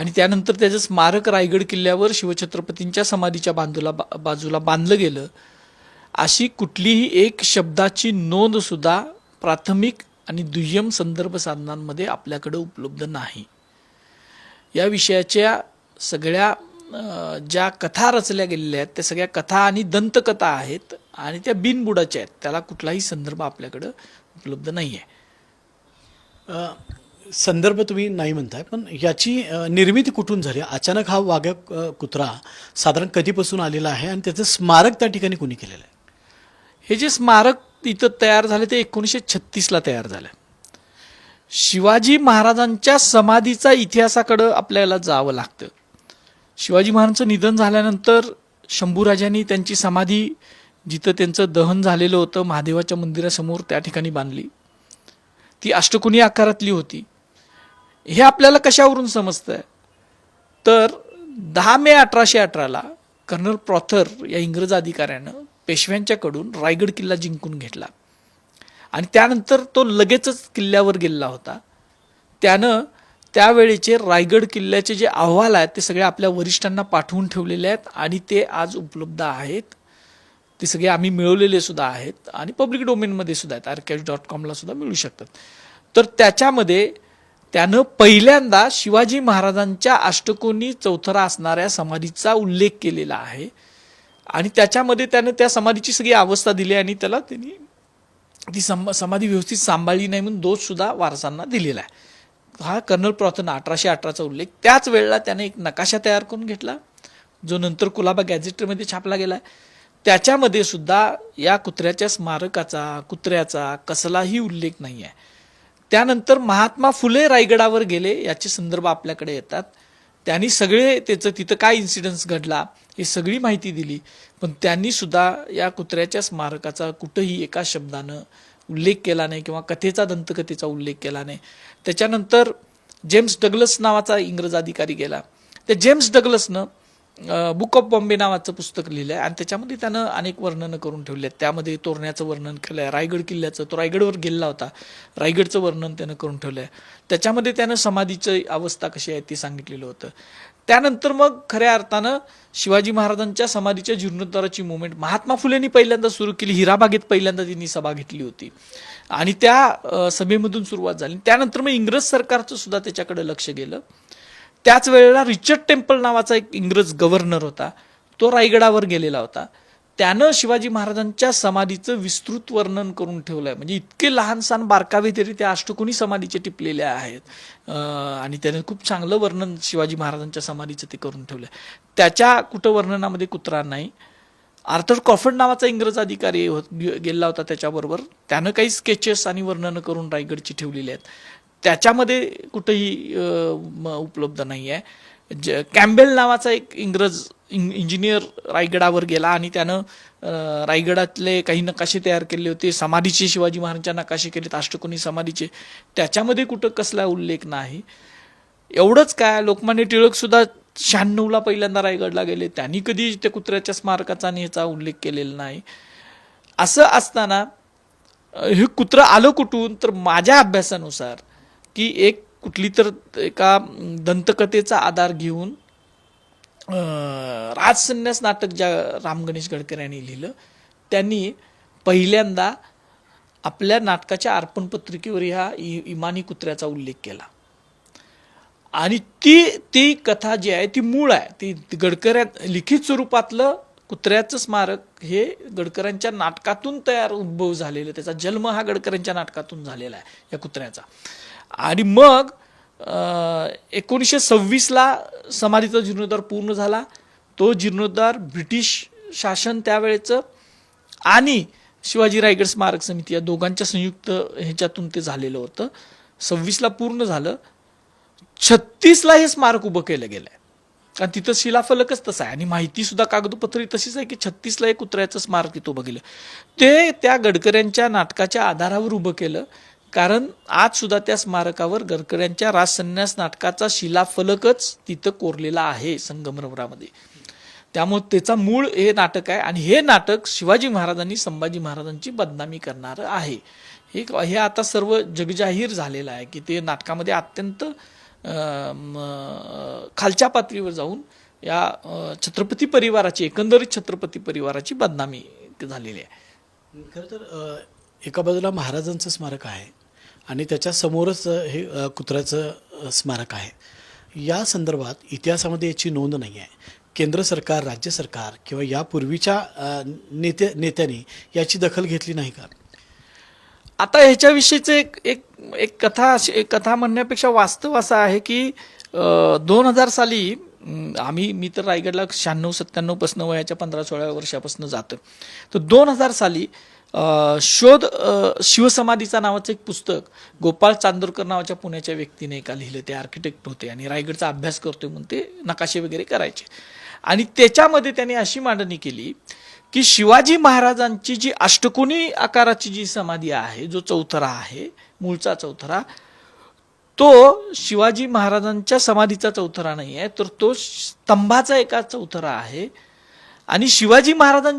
आणि त्यानंतर त्याचं स्मारक रायगड किल्ल्यावर शिवछत्रपतींच्या समाधीच्या बांधूला बा- बाजूला बांधलं गेलं. अशी कुठलीही एक शब्दाची नोंदसुद्धा प्राथमिक आणि दुय्यम संदर्भ साधनांमध्ये आपल्याकडे उपलब्ध नाही. या विषयाच्या सगळ्या ज्या कथा रचल्या गेलेल्या आहेत त्या सगळ्या कथा आणि दंतकथा आहेत आणि त्या बिनबुडाच्या आहेत. त्याला कुठलाही संदर्भ आपल्याकडं उपलब्ध नाही आहे संदर्भ तुम्ही नाही म्हणताय पण याची निर्मिती कुठून झाली? अचानक हा वाघ्या कुत्रा साधारण कधीपासून आलेला आहे आणि त्याचं स्मारक त्या ठिकाणी कोणी केलेलं आहे? हे जे स्मारक इथं तयार झाले ते एकोणीसशे छत्तीसला तयार झालं. शिवाजी महाराजांच्या समाधीचा इतिहासाकडं आपल्याला जावं लागतं. शिवाजी महाराजांचं निधन झाल्यानंतर शंभूराजांनी त्यांची समाधी जिथं त्यांचं दहन झालेलं होतं महादेवाच्या मंदिरासमोर त्या ठिकाणी बांधली. ती अष्टकोनी आकारातली होती. हे आपल्याला कशावरून समजतं तर दहा मे अठराशे अठराला कर्नल प्रॉथर या इंग्रज अधिकाऱ्यानं पेशव्यांच्याकडून रायगड किल्ला जिंकून घेतला. आणि त्यानंतर तो लगेचच किल्ल्यावर गेलेला होता. त्यानं त्यावेळेचे रायगड किल्ल्याचे जे अहवाल आहेत ते सगळे आपल्या वरिष्ठांना पाठवून ठेवलेले आहेत आणि ते आज उपलब्ध आहेत. ते सगळे आम्ही मिळवलेले सुद्धा आहेत आणि पब्लिक डोमेनमध्ये सुद्धा आहेत. आर्काइव्ह डॉट कॉमला सुद्धा मिळू शकतात. तर त्याच्यामध्ये त्यानं पहिल्यांदा शिवाजी महाराजांच्या अष्टकोनी चौथरा असणाऱ्या समाधीचा उल्लेख केलेला आहे. आणि त्याच्यामध्ये त्यानं त्या समाधीची सगळी अवस्था दिली आणि त्याला त्यांनी ती सम समाधी व्यवस्थित सांभाळली नाही म्हणून दोष सुद्धा वारसांना दिलेला आहे. हा कर्नल प्रॉथन अठराशे अठराचा उल्लेख. त्याच वेळेला त्याने एक नकाशा तयार करून घेतला जो नंतर कुलाबा गॅझेटमध्ये छापला गेला आहे. त्याच्यामध्ये सुद्धा या कुत्र्याच्या स्मारकाचा कुत्र्याचा कसलाही उल्लेख नाही आहे त्यानंतर महात्मा फुले रायगडावर गेले याचे संदर्भ आपल्याकडे येतात. त्यांनी सगळे त्याचं तिथं काय इन्सिडन्स घडला हे सगळी माहिती दिली. पण त्यांनी सुद्धा या कुत्र्याच्या स्मारकाचा कुठंही एका शब्दानं उल्लेख केला नाही किंवा कथेचा दंतकथेचा उल्लेख केला नाही. त्याच्यानंतर जेम्स डगलस नावाचा इंग्रज अधिकारी गेला. त्या जेम्स डगलसनं बुक ऑफ बॉम्बे नावाचं पुस्तक लिहिलं आहे आणि त्याच्यामध्ये त्यानं अनेक वर्णनं करून ठेवले आहेत त्यामध्ये तोरण्याचं वर्णन केलं आहे रायगड किल्ल्याचं. तो रायगडवर गेलेला होता. रायगडचं वर्णन त्यानं करून ठेवलं आहे त्याच्यामध्ये त्यानं समाधीचं अवस्था कशी आहे ते सांगितलेलं होतं. त्यानंतर मग खऱ्या अर्थानं शिवाजी महाराजांच्या समाधीच्या जीर्णोद्धाराची मुवमेंट महात्मा फुलेंनी पहिल्यांदा सुरू केली. हिराबागेत पहिल्यांदा त्यांनी सभा घेतली होती. आणि त्या सभेमधून सुरुवात झाली. त्यानंतर मग इंग्रज सरकारचं सुद्धा त्याच्याकडे लक्ष गेलं. त्याच वेळेला रिचर्ड टेम्पल नावाचा एक इंग्रज गव्हर्नर होता. तो रायगडावर गेलेला होता. त्यानं शिवाजी महाराजांच्या समाधीचं विस्तृत वर्णन करून ठेवलं आहे म्हणजे इतके लहान सहान बारकावे तरी त्या अष्टकोनी समाधीचे टिपलेले आहेत. आणि त्याने खूप चांगलं वर्णन शिवाजी महाराजांच्या समाधीचं ते करून ठेवलं आहे त्याच्या कुठं वर्णनामध्ये कुत्रा नाही. आर्थर कॉफर्ड नावाचा इंग्रज अधिकारी होत- गेलेला होता त्याच्याबरोबर. त्यानं काही स्केचेस आणि वर्णनं करून रायगडची ठेवलेली आहेत. त्याच्यामध्ये कुठंही उपलब्ध नाही आहे ज कॅम्बेल नावाचा एक इंग्रज इं इंजिनियर रायगडावर गेला आणि त्यानं रायगडातले काही नकाशे तयार केले होते. समाधीचे शिवाजी महाराजांच्या नकाशे केलेत अष्टकोनी समाधीचे. त्याच्यामध्ये कुठं कसला उल्लेख नाही. एवढंच काय लोकमान्य टिळकसुद्धा शहाण्णवला पहिल्यांदा रायगडला गेले. त्यांनी कधी त्या कुत्र्याच्या स्मारकाचा आणि ह्याचा उल्लेख केलेला नाही. असं असताना हे कुत्रं आलं कुठून? तर माझ्या अभ्यासानुसार की एक कुठली तर एका दंतकथेचा आधार घेऊन राजसन्यास नाटक ज्या राम गणेश गडकर यांनी लिहिलं त्यांनी पहिल्यांदा आपल्या नाटकाच्या अर्पण पत्रिकेवर ह्या इ- इमानी कुत्र्याचा उल्लेख केला. आणि ती ती कथा जी आहे ती मूळ आहे. ती ती गडकऱ्या लिखित स्वरूपातलं कुत्र्याचं स्मारक हे गडकरांच्या नाटकातून तयार उद्भव झालेलं त्याचा जन्म हा गडकरांच्या नाटकातून झालेला आहे या कुत्र्याचा. आणि मग एकोणीसशे सव्वीसला समाधीचा जीर्णोद्धार पूर्ण झाला. तो जीर्णोद्धार ब्रिटिश शासन त्यावेळेचं आणि शिवाजी रायगड स्मारक समिती या दोघांच्या संयुक्त ह्याच्यातून ते झालेलं होतं. सव्वीसला पूर्ण झालं. छत्तीसला हे स्मारक उभं केलं गेलंय. कारण तिथं शिलाफलकच तसा आहे. आणि माहिती सुद्धा कागदपत्री तशीच आहे की छत्तीसला एक कुत्र्याचं स्मारक तिथं उभं केलं ते त्या गडकऱ्यांच्या नाटकाच्या आधारावर उभं केलं. कारण आज सुद्धा त्या स्मारकावर गडकऱ्यांच्या राजसन्यास नाटकाचा शिलाफलकच तिथं कोरलेला आहे संगमरवरामध्ये. त्यामुळे त्याचा मूळ हे नाटक आहे आणि हे नाटक शिवाजी महाराजांनी संभाजी महाराजांची बदनामी करणारं आहे. हे हे आता सर्व जगजाहीर झालेलं आहे की ते नाटकामध्ये अत्यंत खालच्या पातळीवर जाऊन या छत्रपती परिवाराची एकंदरीत छत्रपती परिवाराची बदनामी झालेली आहे. खरं तर एका बाजूला महाराजांचं स्मारक आहे आणि त्याच्यासमोरच हे कुत्र्याचं स्मारक आहे. या संदर्भात इतिहासामध्ये याची नोंद नाही आहे. केंद्र सरकार राज्य सरकार किंवा यापूर्वीच्या नेत्या नेत्यांनी याची दखल घेतली नाही का? आता ह्याच्याविषयीचं एक एक एक कथा अशी एक कथा म्हणण्यापेक्षा वास्तव असा आहे की दोन हजार साली आम्ही मी तर रायगडला शहाण्णव सत्त्याण्णवपासून वयाच्या पंधरा सोळा वर्षापासून जातो. तर दोन हजार साली शोध शिवसमाधीचा नावाचं एक पुस्तक गोपाळ चांदोरकर नावाच्या पुण्याच्या व्यक्तीने एका लिहिलं ते आर्किटेक्ट होते आणि रायगडचा अभ्यास करतोय म्हणून ते नकाशे वगैरे करायचे. आणि त्याच्यामध्ये त्यांनी अशी मांडणी केली की शिवाजी महाराजांची जी अष्टकोनी आकाराची जी समाधी आहे जो चौथरा आहे मूळचा चौथरा तो शिवाजी महाराजांच्या समाधीचा चौथरा नाही आहे तर तो स्तंभाचा एका चौथरा आहे. आणि शिवाजी महाराजांच्या